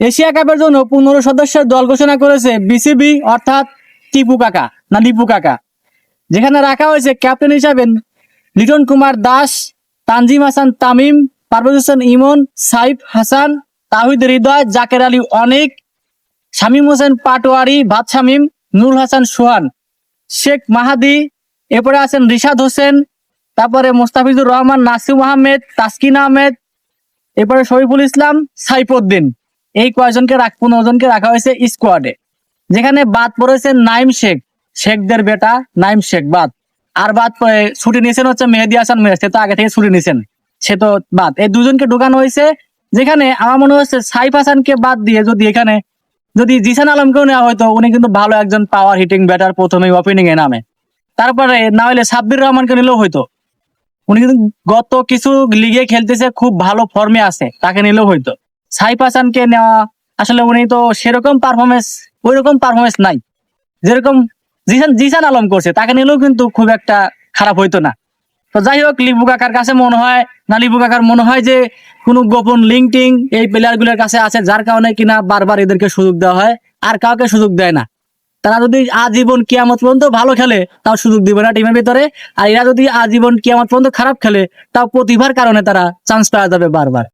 Asia কাপের জন্য পনেরো সদস্যের দল ঘোষণা করেছে বিসিবি অর্থাৎ টিপু কাকা, না লিপু কাকা। যেখানে রাখা হয়েছে ক্যাপ্টেন হিসাবে লিটন কুমার দাস, তানজিম হাসান তামিম, পারভেজ হোসেন ইমন, সাইফ হাসান, তাহিদ হৃদয়, জাকের আলী অনেক, শামীম হোসেন পাটোয়ারি, ভাত শামীম, নুরুল হাসান সোহান, শেখ মাহাদি, এরপরে আছেন রিশাদ হোসেন, তারপরে মোস্তাফিজুর রহমান, নাসিম আহমেদ, তাসকিন আহমেদ, এরপরে শরীফুল ইসলাম, সাইফুদ্দিন। এই কয়জনকে রাখ পনেরো জনকে রাখা হয়েছে স্কোয়াডে যেখানে বাদ পড়েছে নাইম শেখ। শেখদের বেটা নাইম শেখ, বাদ। আর বাদ পড়ে, ছুটি নিয়েছেন হচ্ছে মেহেদি হাসান মেহেদ সে তো আগে থেকে ছুটি নিয়েছেন সে তো বাদ। এই দুজনকে ঢুকানো হয়েছে। যেখানে আমার মনে হচ্ছে সাইফ হাসানকে বাদ দিয়ে যদি এখানে, যদি জিসান আলমকেও নেওয়া হয়তো, উনি কিন্তু ভালো একজন পাওয়ার হিটিং ব্যাটার প্রথমে ওপেনিং এ নামে। তারপরে না হলে সাব্বির রহমানকে নিলেও হয়তো। উনি কিন্তু গত কিছু লিগে খেলতেছে, খুব ভালো ফর্মে আছে, তাকে নিলেও হয়তো। সাইফ হাসানকে নেওয়া, আসলে উনি তো সেরকম পারফরমেন্স ওই রকম পারফরমেন্স নাই। যেরকম জিসান জিসান আলম করছে, তাকে নিলেও কিন্তু খুব একটা খারাপ হইতো না। তো যাই হোক লিপু কাকার কাছে মনে হয়, না লিপু কাকার মনে হয় যে কোনো গোপন লিঙ্কটিং এই প্লেয়ারগুলোর কাছে আছে, যার কারণে কিনা বারবার এদেরকে সুযোগ দেওয়া হয়, আর কাউকে সুযোগ দেয় না। তারা যদি আজীবন কিয়ামত পর্যন্ত ভালো খেলে, তাও সুযোগ দিবে না টিমের ভিতরে, আর এরা যদি আজীবন কিয়ামত পর্যন্ত খারাপ খেলে, তাও প্রতিভার কারণে তারা চান্স পাওয়া যাবে বারবার।